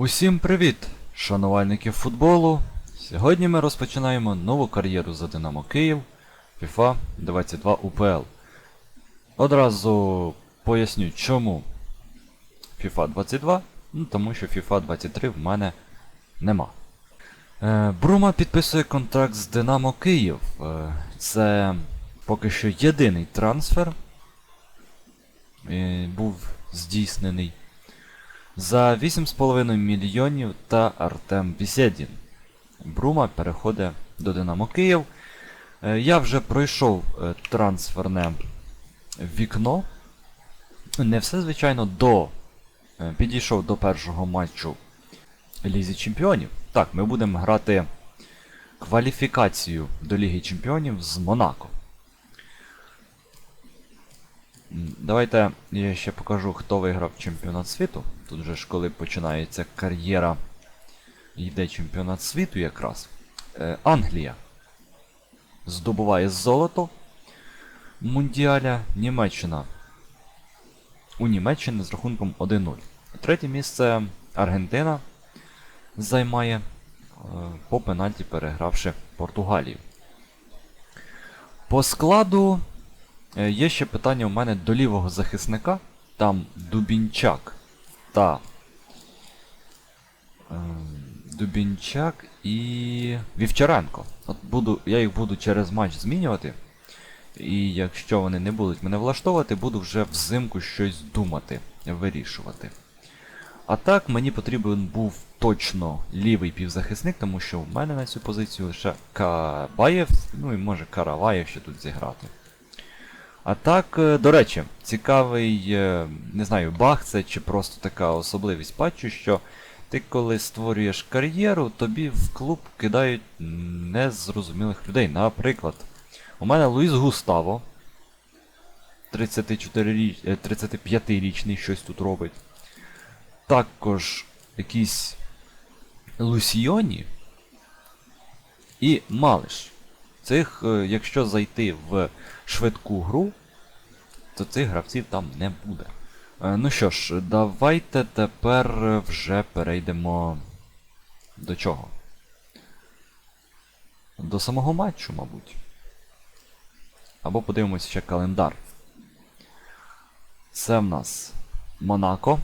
Усім привіт, шанувальники футболу. Сьогодні ми розпочинаємо нову кар'єру за Динамо Київ FIFA 22 UPL. Одразу поясню, чому FIFA 22, ну тому що FIFA 23 в мене нема. Е, Брума підписує контракт з Динамо Київ. Е, це поки що єдиний трансфер. був здійснений за 8,5 мільйонів та Артем Бісєдін. Брума переходить до Динамо Київ. Е, Я вже пройшов е, трансферне вікно. Не все, звичайно, до. е, Підійшов до першого матчу Лізі Чемпіонів. Так, ми будемо грати кваліфікацію до Ліги Чемпіонів з Монако. Давайте я ще покажу, хто виграв чемпіонат світу. Тут же ж коли починається кар'єра, йде чемпіонат світу якраз. Е, Англія здобуває золото Мундіаля. Німеччина. У Німеччини з рахунком 1-0. Третє місце Аргентина займає е, по пенальті перегравши Португалію. По складу Є ще питання у мене до лівого захисника. Там Дубінчак та. ем, Дубінчак і. Вівчаренко. От буду, я їх буду через матч змінювати. І якщо вони не будуть мене влаштовувати, буду вже взимку щось думати, вирішувати. А так, мені потрібен був точно лівий півзахисник, тому що в мене на цю позицію лише Кабаєв, ну і може Караваєв ще тут зіграти. А так, е, до речі, цікавий, е, не знаю, баг це чи просто така особливість патчу, що ти коли створюєш кар'єру, тобі в клуб кидають незрозумілих людей. Наприклад, у мене Луїс Густаво, 34 річ, е, 35-річний щось тут робить. Також якийсь Лусіоні і Малиш. Цих, якщо зайти в швидку гру, то цих гравців там не буде. Е, Ну що ж, давайте тепер вже перейдемо до чого? До самого матчу, мабуть. Або подивимося ще календар. Це в нас Монако.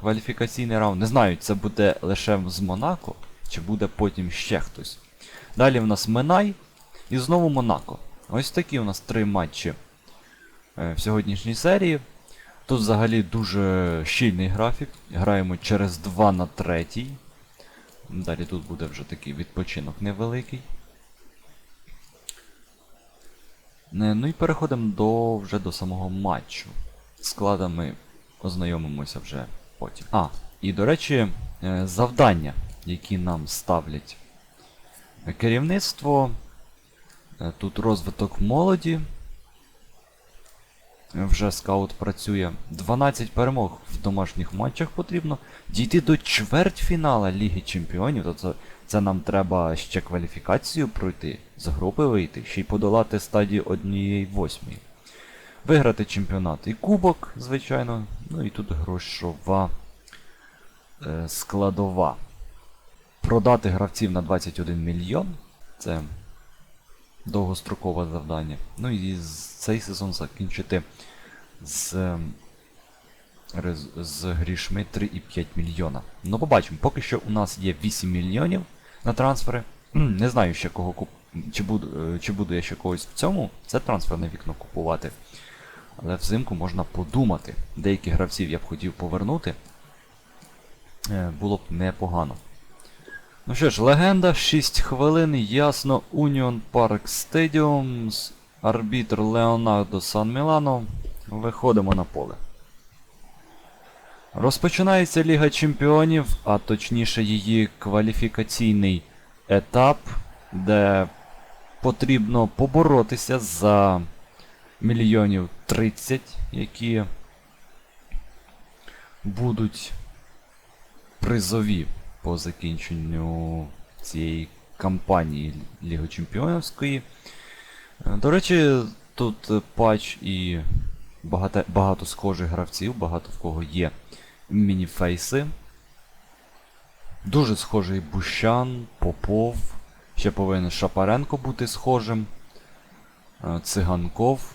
Кваліфікаційний раунд. Не знаю, це буде лише з Монако, чи буде потім ще хтось. Далі в нас Минай і знову Монако. Ось такі у нас три матчі е, в сьогоднішній серії. Тут взагалі дуже щільний графік. Граємо через 2 на 3. Далі тут буде вже такий відпочинок невеликий. Ну і переходимо до, вже до самого матчу. Складами ознайомимося вже потім. А, і до речі, е, завдання, які нам ставлять керівництво. Е, Тут розвиток молоді. Вже скаут працює. 12 перемог в домашніх матчах потрібно. Дійти до чвертьфінала Ліги Чемпіонів. То це, це нам треба ще кваліфікацію пройти, з групи вийти, ще й подолати стадію однієї восьмої. Виграти чемпіонат і кубок, звичайно. Ну і тут грошова е, складова. Продати гравців на 21 мільйон. Це довгострокове завдання. Ну і цей сезон закінчити з, ем, з грішми 3,5 мільйона. Ну, побачимо, поки що у нас є 8 мільйонів на трансфери. Не знаю ще кого куп... чи, буду, е, чи буду я ще когось в цьому. Це трансферне вікно купувати. Але взимку можна подумати. Деяких гравців я б хотів повернути. Е, Було б непогано. Ну що ж, легенда, 6 хвилин, ясно, Union Park Stadium, з- арбітр Леонардо Сан Мілано. Виходимо на поле. Розпочинається Ліга Чемпіонів, а точніше її кваліфікаційний етап, де потрібно поборотися за мільйонів 30, які будуть призові по закінченню цієї кампанії Ліги Чемпіонівської. Е, До речі, тут патч і багато, багато схожих гравців, багато в кого є мініфейси. Дуже схожий Бущан, Попов. Ще повинен Шапаренко бути схожим. Е, Циганков.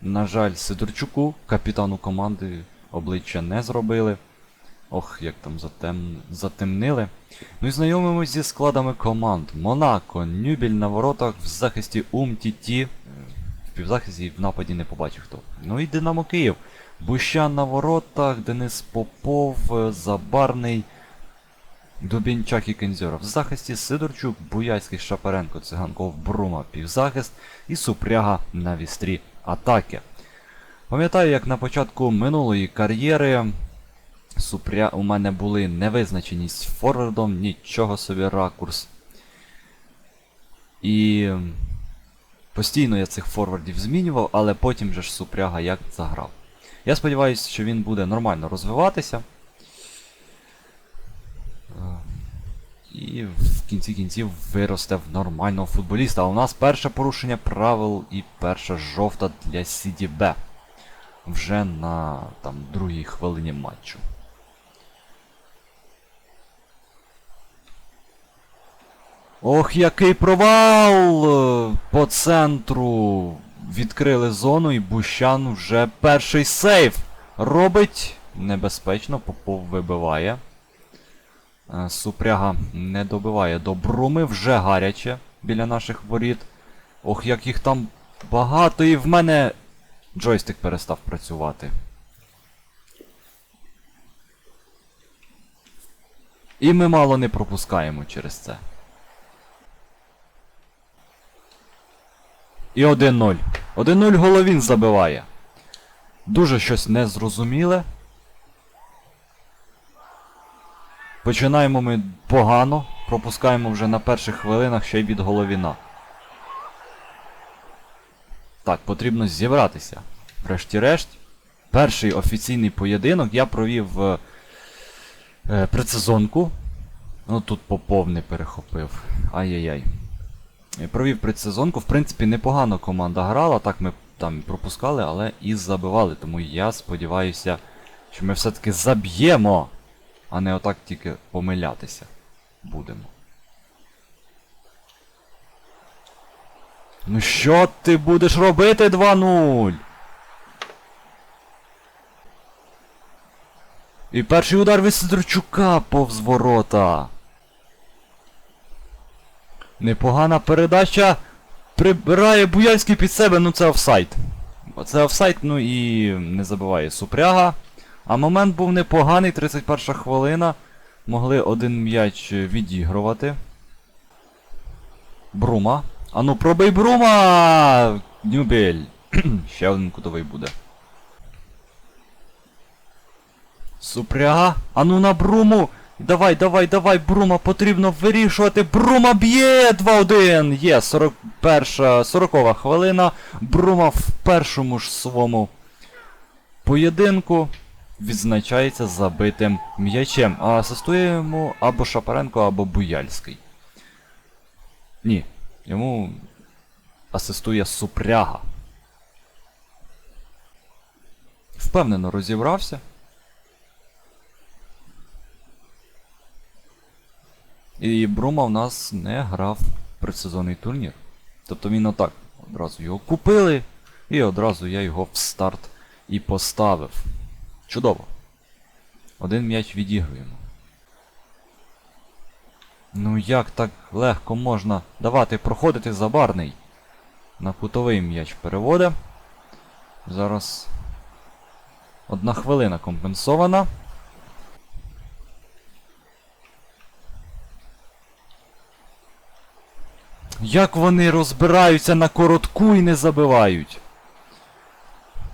На жаль, Сидорчуку, капітану команди, обличчя не зробили. Ох, як там затем... затемнили. Ну і знайомимось зі складами команд. Монако, Нюбіль на воротах, в захисті Умтіті. В півзахисті і в нападі не побачив хто. Ну і Динамо Київ. Бущан на воротах, Денис Попов, е, Забарний, Дубінчак і Кензьоров. В захисті Сидорчук, Буяцький, Шапаренко, Циганков, Брума, півзахист і Супряга на вістрі атаки. Пам'ятаю, як на початку минулої кар'єри Супря... у мене були невизначеність форвардом, нічого собі ракурс. І постійно я цих форвардів змінював, але потім же ж Супряга як заграв. Я сподіваюся, що він буде нормально розвиватися. Е, І в кінці кінців виросте в нормального футболіста. А у нас перше порушення правил і перша жовта для CDB. Вже на там, другій хвилині матчу. Ох, який провал! По центру відкрили зону і Бущан вже перший сейв робить. Небезпечно, Попов вибиває. Е, Супряга не добиває до Бруми, вже гаряче біля наших воріт. Ох, як їх там багато, і в мене джойстик перестав працювати. І ми мало не пропускаємо через це. І 1-0. 1-0 Головін забиває. Дуже щось незрозуміле. Починаємо ми погано, пропускаємо вже на перших хвилинах ще й від Головіна. Так, потрібно зібратися. Врешті-решт. Перший офіційний поєдинок я провів е, предсезонку. Ну тут Попов не перехопив. Ай-яй-яй. Провів предсезонку. В принципі, непогано команда грала, так ми там пропускали, але і забивали. Тому я сподіваюся, що ми все-таки заб'ємо, а не отак тільки помилятися будемо. Ну що ти будеш робити 2-0? І перший удар від Сидорчука повз ворота. Непогана передача. Прибирає Буяльський під себе, ну це офсайд. Це офсайд, ну і не забиває Супряга. А момент був непоганий, 31 хвилина. Могли один м'яч відігрувати. Брума. Ану, пробий Брума! Нюбель. Ще один кутовий буде. Супряга. Ану на Бруму. Давай, давай, давай, Брума, потрібно вирішувати. Брума б'є 2-1. Є 41 40 хвилина. Брума в першому ж своєму поєдинку відзначається забитим м'ячем. А асистує йому або Шапаренко, або Буяльський. Ні. Йому асистує Супряга. Впевнено розібрався. І Брума в нас не грав предсезонний турнір. Тобто він отак. Одразу його купили, і одразу я його в старт і поставив. Чудово. Один м'яч відігруємо. Ну як так легко можна давати проходити забарний? На кутовий м'яч переводить. Зараз одна хвилина компенсована. Як вони розбираються на коротку і не забивають?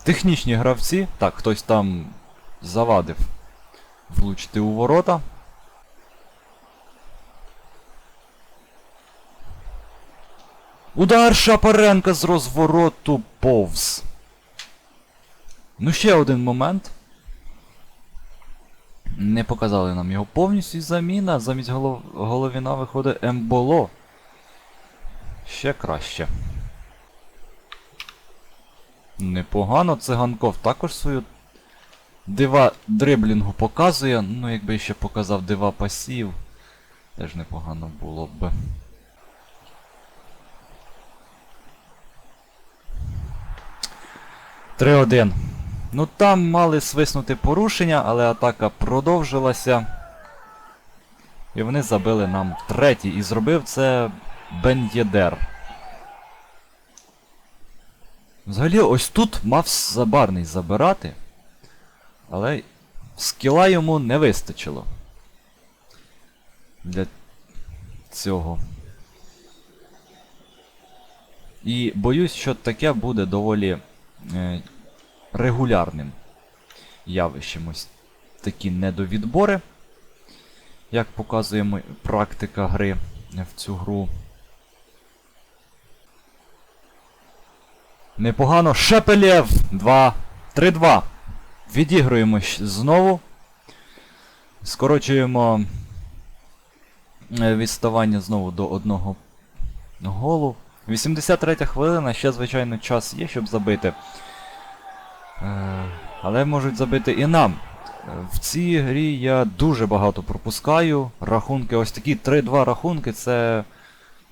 Технічні гравці. Так, хтось там завадив влучити у ворота. Удар Шапаренка з розвороту повз. Ну, ще один момент. Не показали нам його повністю заміна. Замість голов... головіна виходить Емболо. Ще краще. Непогано. Циганков також свою дива дриблінгу показує. Ну, якби ще показав дива пасів, теж непогано було б. Три один. Ну там мали свиснути порушення, але атака продовжилася. І вони забили нам третій. І зробив це Бен'єдер. Взагалі, ось тут мав Забарний забирати. Але скіла йому не вистачило. Для цього. І боюсь, що таке буде доволі е, регулярним явищем. Ось такі недовідбори. Як показує практика гри в цю гру. Непогано. Шепелєв! 2. 3-2. Відігруємо знову. Скорочуємо е, відставання знову до одного голу. 83 хвилина, ще, звичайно, час є, щоб забити. Е, але можуть забити і нам. В цій грі я дуже багато пропускаю. Рахунки, ось такі 3-2 рахунки, це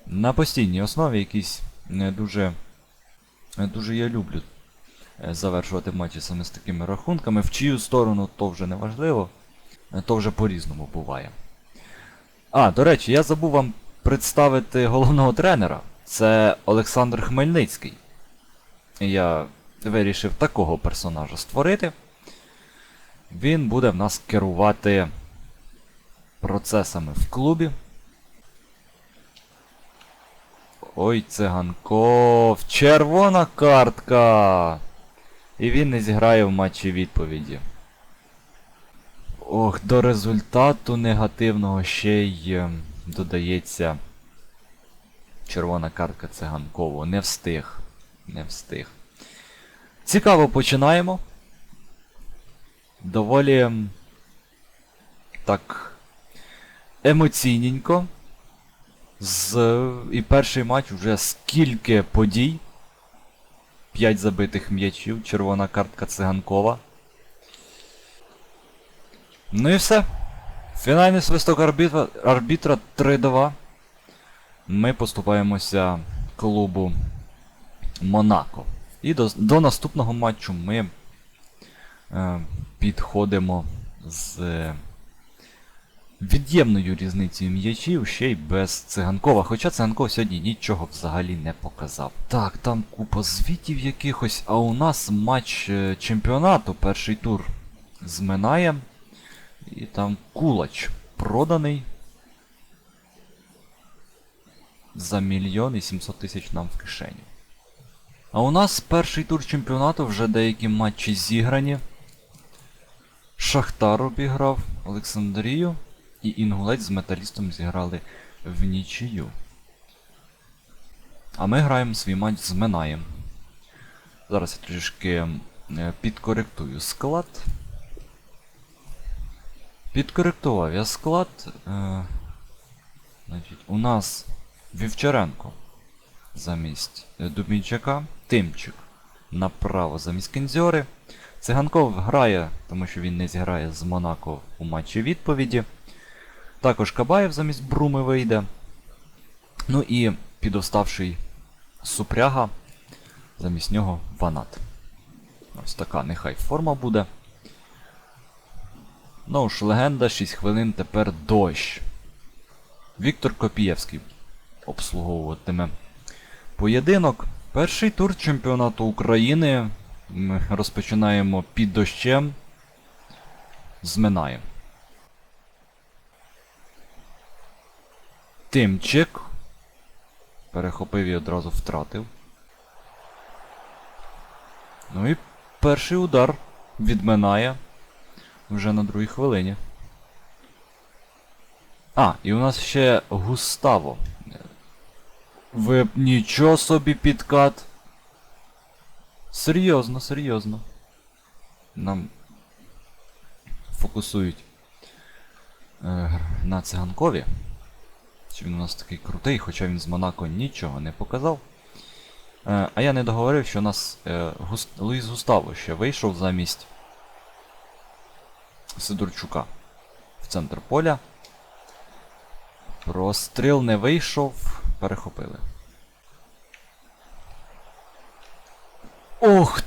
на постійній основі якісь не дуже. Дуже я люблю е, завершувати матчі саме з такими рахунками. В чию сторону то вже не важливо, е, то вже по-різному буває. А, до речі, я забув вам представити головного тренера. Це Олександр Хмельницький. Я вирішив такого персонажа створити. Він буде в нас керувати процесами в клубі. Ой, циганков. Червона картка. І він не зіграє в матчі відповіді. Ох, до результату негативного ще й ем, додається червона картка циганкову. Не встиг. Не встиг. Цікаво починаємо. Доволі так емоційненько. З... І перший матч вже скільки подій. 5 забитих м'ячів, червона картка циганкова. Ну і все. Фінальний свисток арбітра, арбітра 3-2. Ми поступаємося клубу Монако. І до, до наступного матчу ми е, підходимо з від'ємною різницею м'ячів, ще й без циганкова. Хоча циганков сьогодні нічого взагалі не показав. Так, там купа звітів якихось, а у нас матч е, чемпіонату, перший тур з Минаєм. І там кулач проданий. За мільйон і 700 тисяч нам в кишеню. А у нас перший тур чемпіонату вже деякі матчі зіграні. Шахтар обіграв Олександрію і Інгулець з металістом зіграли в нічию. А ми граємо свій матч з Минаєм. Зараз я трішки е, підкоректую склад. Підкоректував я склад. Е, у нас Вівчаренко замість е, Дубінчака, Тимчик направо замість Кензьори. Циганков грає, тому що він не зіграє з Монако у матчі відповіді. Також Кабаєв замість Бруми вийде. Ну і підоставший Супряга, замість нього Ванат. Ось така нехай форма буде. Ну ж, легенда, 6 хвилин, тепер дощ. Віктор Копієвський обслуговуватиме поєдинок. Перший тур чемпіонату України. Ми розпочинаємо під дощем. З Тимчик. Перехопив і одразу втратив. Ну і перший удар відминає вже на другій хвилині. А, і у нас ще Густаво. Ви нічого собі підкат. Серйозно, серйозно. Нам фокусують е, на циганкові. Чи він у нас такий крутий, хоча він з Монако нічого не показав. Е, а я не договорив, що у нас е, Гус... Луїс Густаво ще вийшов замість Сидорчука в центр поля. Простріл не вийшов, перехопили. Ох!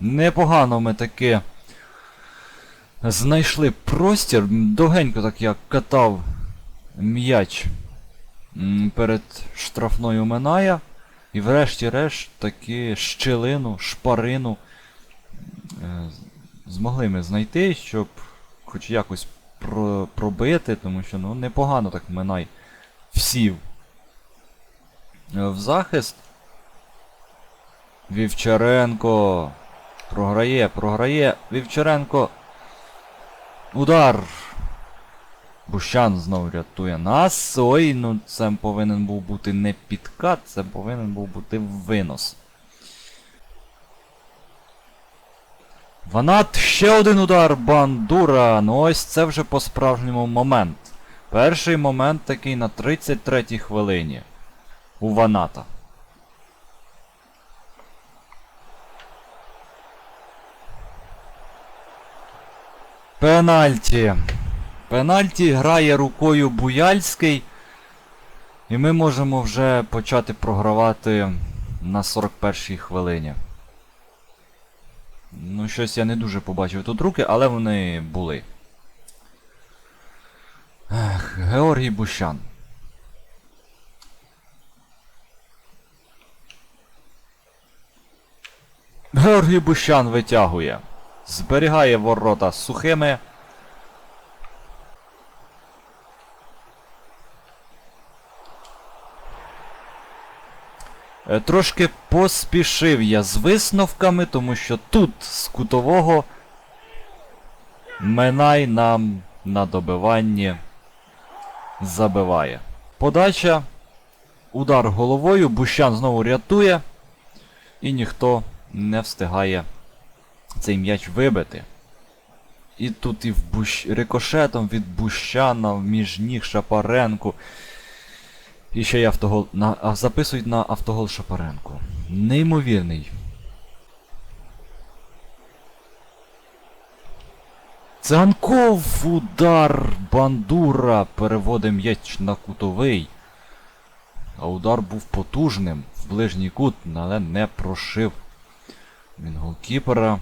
Непогано ми таки знайшли простір. Довгенько так я катав м'яч перед штрафною Миная. І врешті-решт таки щелину, шпарину е, змогли ми знайти, щоб хоч якось про, пробити, тому що ну, непогано так Минай всів е, в захист. Вівчаренко. Програє, програє. Вівчаренко. Удар. Бущан знову рятує нас. Ой, ну це повинен був бути не підкат, це повинен був бути винос. Ванат, ще один удар бандура. Ну ось це вже по-справжньому момент. Перший момент такий на 33-й хвилині. У Ваната. Пенальті. Пенальті грає рукою Буяльський. І ми можемо вже почати програвати на 41-й хвилині. Ну, щось я не дуже побачив тут руки, але вони були. Ех, Георгій Бущан. Георгій Бущан витягує. Зберігає ворота сухими. Трошки поспішив я з висновками, тому що тут з кутового Минай нам на добиванні забиває. Подача. Удар головою. Бущан знову рятує. І ніхто не встигає цей м'яч вибити. І тут і в Бущ... рикошетом від Бущана між ніг Шапаренку. І ще й автогол. На... Записують на автогол Шапаренку. Неймовірний. Циганков удар бандура переводить м'яч на кутовий. А удар був потужним в ближній кут, але не прошив. Він голкіпера.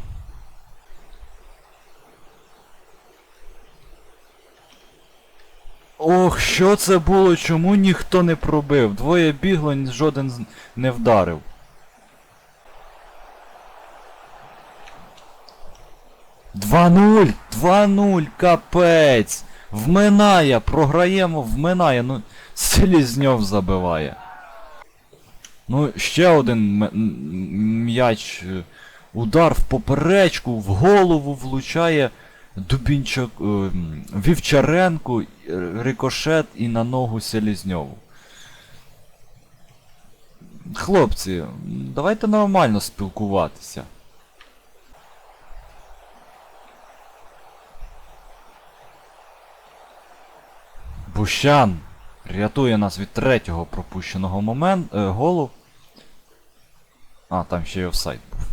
Ох, що це було? Чому ніхто не пробив? Двоє бігло, жоден не вдарив. Два нуль! Два нуль! Капець! Вминає! Програємо, вминає. Ну, Селізньов забиває. Ну, ще один м'яч. е, Удар в поперечку, в голову влучає Дубінчак, е, Вівчаренку, рикошет і на ногу Селізньову. Хлопці, давайте нормально спілкуватися. Бущан рятує нас від третього пропущеного момент, е, голу. А, там ще й офсайд був.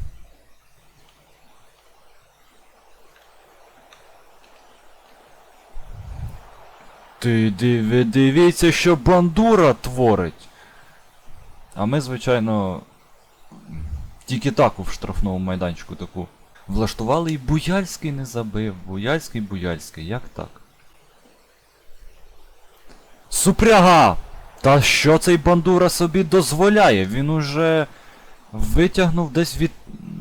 Ти диви, дивіться, що бандура творить. А ми, звичайно, тільки таку в штрафному майданчику таку влаштували і Буяльський не забив. Буяльський, Буяльський, як так? Супряга! Та що цей бандура собі дозволяє? Він уже витягнув десь від.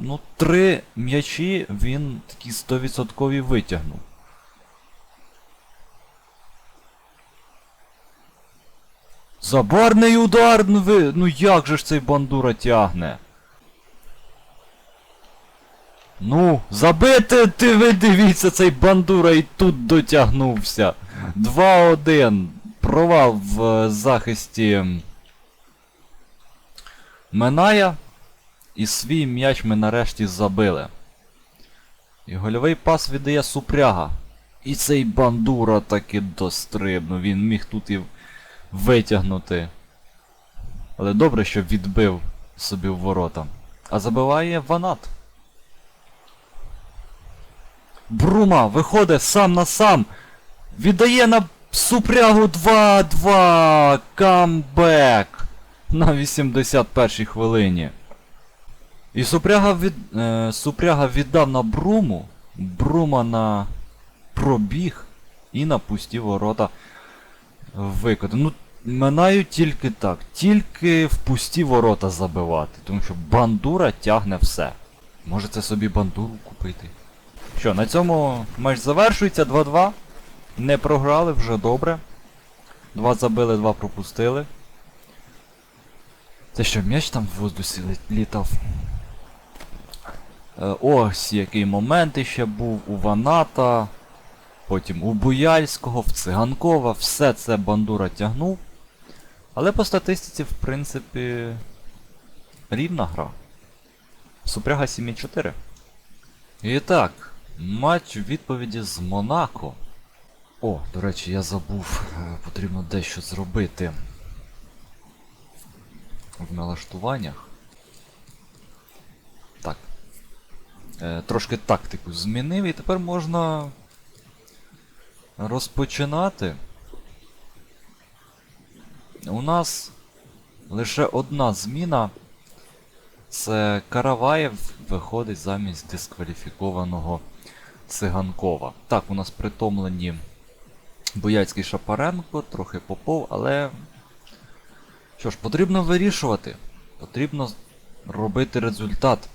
Ну, три м'ячі він такі 100% витягнув. Забарний удар! Ну ви. Ну як же ж цей бандура тягне? Ну, забити ти ви дивіться, цей бандура і тут дотягнувся. 2-1. Провал в е, захисті Миная. І свій м'яч ми нарешті забили. І гольовий пас віддає Супряга. І цей бандура таки дострибнув. Він міг тут і витягнути. Але добре, що відбив собі в ворота. А забиває Ванат. Брума виходить сам на сам. Віддає на супрягу 2-2. Камбек. На 81-й хвилині. І Супряга, від... е, Супряга віддав на Бруму. Брума на пробіг і на пусті ворота викотив. Ну, минаю тільки так. Тільки в пусті ворота забивати. Тому що бандура тягне все. Може це собі бандуру купити. Що, на цьому матч завершується 2-2. Не програли, вже добре. Два забили, два пропустили. Це що, м'яч там в воздусі літав? Е, ось який момент іще був у Ваната, потім у Буяльського, в Циганкова, все це бандура тягнув. Але по статистиці, в принципі, рівна гра. Супряга 7-4. І так, матч відповіді з Монако. О, до речі, я забув, е, потрібно дещо зробити в налаштуваннях. Так. Е, трошки тактику змінив і тепер можна розпочинати. У нас лише одна зміна. Це Караваєв виходить замість дискваліфікованого Циганкова. Так, у нас притомлені Бояцький Шапаренко, трохи Попов, але. Що ж, потрібно вирішувати. Потрібно робити результат.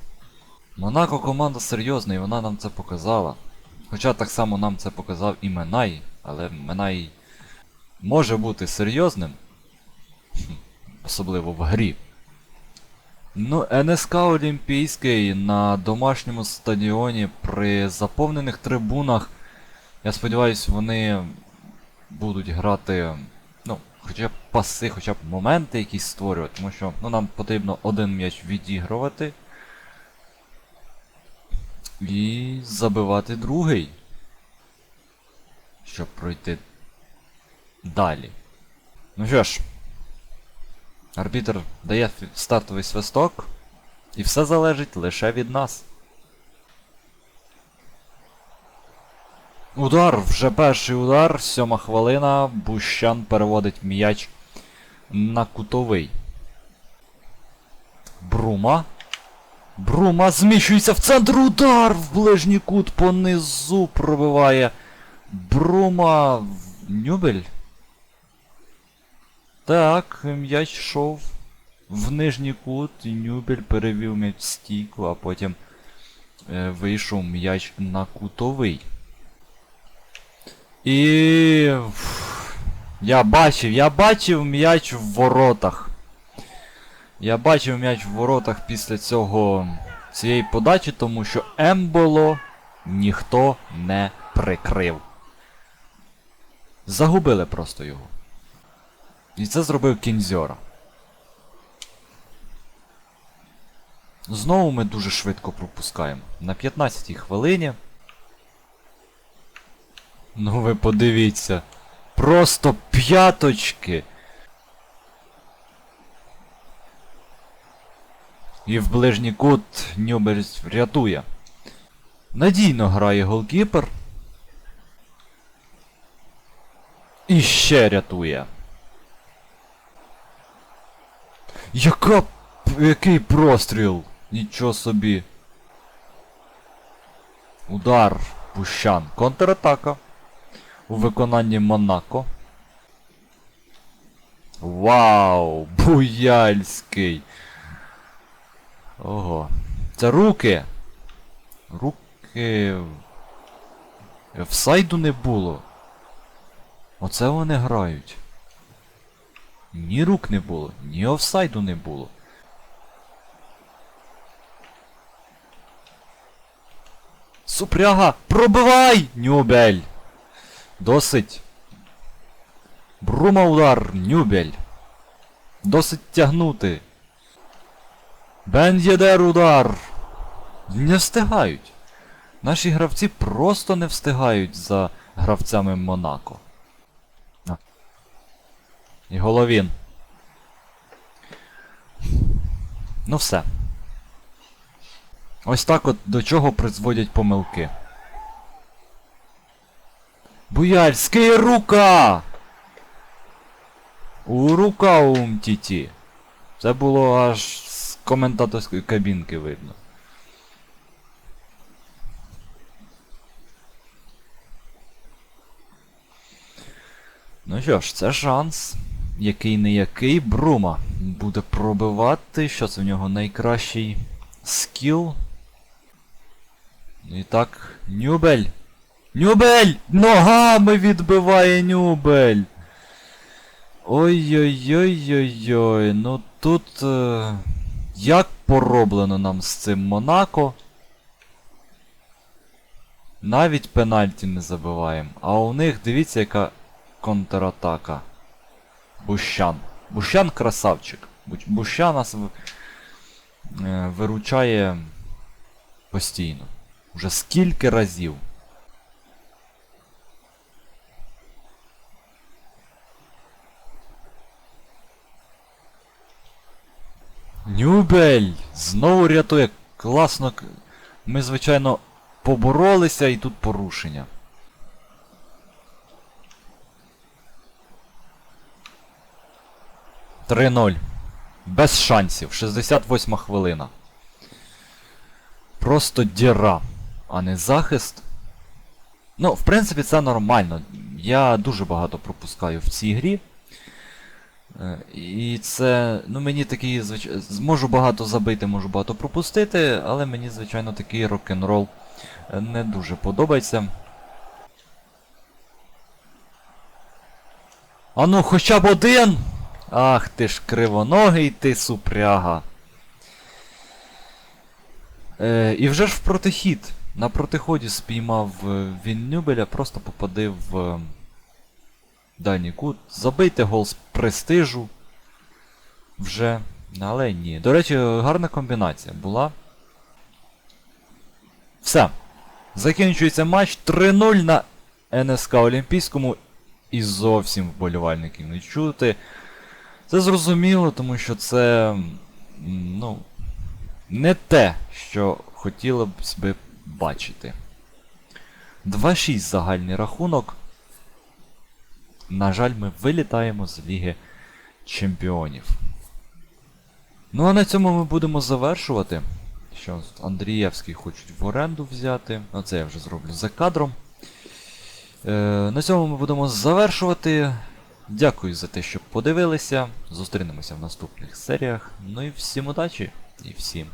Монако команда серйозна і вона нам це показала. Хоча так само нам це показав і Менай, але Менай може бути серйозним. Особливо в грі. Ну, НСК Олімпійський на домашньому стадіоні при заповнених трибунах. Я сподіваюся, вони будуть грати, ну, хоча б паси, хоча б моменти якісь створювати, тому що ну, нам потрібно один м'яч відігрувати. І забивати другий. Щоб пройти далі. Ну що ж, арбітр дає стартовий свисток, і все залежить лише від нас. Удар, вже перший удар, сьома хвилина, Бущан переводить м'яч на кутовий. Брума. Брума зміщується в центр удар в ближній кут понизу пробиває. Брума Нюбель. Так, м'яч йшов в нижній кут, і Нюбель перевів м'яч в стійку, а потім е, вийшов м'яч на кутовий. І. Я бачив, я бачив м'яч в воротах. Я бачив м'яч в воротах після цього цієї подачі, тому що Емболо ніхто не прикрив. Загубили просто його. І це зробив Кінзьора. Знову ми дуже швидко пропускаємо. На 15-й хвилині. Ну ви подивіться. Просто п'яточки. І в ближній кут Нюбель рятує. Надійно грає голкіпер. І ще рятує. Яка... Який простріл? Нічого собі. Удар. Пущан. Контратака. У виконанні Монако. Вау! Буяльський! Ого. Це руки! Руки. Офсайду не було. Оце вони грають. Ні рук не було, ні офсайду не було. Супряга! Пробивай! Нюбель! Досить. Брума удар, Нюбель. Досить тягнути. Бен Єдер удар. Не встигають. Наші гравці просто не встигають за гравцями Монако. А. І головін. Ну все. Ось так от до чого призводять помилки. Буяльський рука! У рука Умтіті. Це було аж коментаторської кабінки видно. Ну що ж, це шанс. Який не який Брума буде пробивати. Що це в нього найкращий скіл? І так, Нюбель! Нюбель! Ногами відбиває Нюбель! Ой-ой-ой-ой-ой, ну тут. Як пороблено нам з цим Монако? Навіть пенальті не забиваємо. А у них дивіться, яка контратака. Бущан. Бущан красавчик. Бущан нас е, виручає постійно. Уже скільки разів. Нюбель! Знову рятує. Класно. Ми, звичайно, поборолися і тут порушення. Три 0 Без шансів. 68 хвилина. Просто діра, а не захист. Ну, в принципі, це нормально. Я дуже багато пропускаю в цій грі. Е, І це, ну мені такий, звичайно, зможу багато забити, можу багато пропустити, але мені, звичайно, такий рок-н-рол е, не дуже подобається. А ну, хоча б один! Ах ти ж кривоногий ти супряга. Е, і вже ж в протихід. На протиході спіймав е, він Нюбеля, просто попадив в дальній кут. Забийте гол з престижу. Вже. Але ні. До речі, гарна комбінація була. Все. Закінчується матч 3-0 на НСК Олімпійському. І зовсім вболівальників не чути. Це зрозуміло, тому що це. Ну. Не те, що хотіло б бачити. 2-6 загальний рахунок. На жаль, ми вилітаємо з Ліги Чемпіонів. Ну а на цьому ми будемо завершувати. Що Андрієвський хочуть в оренду взяти. Оце я вже зроблю за кадром. Е, на цьому ми будемо завершувати. Дякую за те, що подивилися. Зустрінемося в наступних серіях. Ну і всім удачі і всім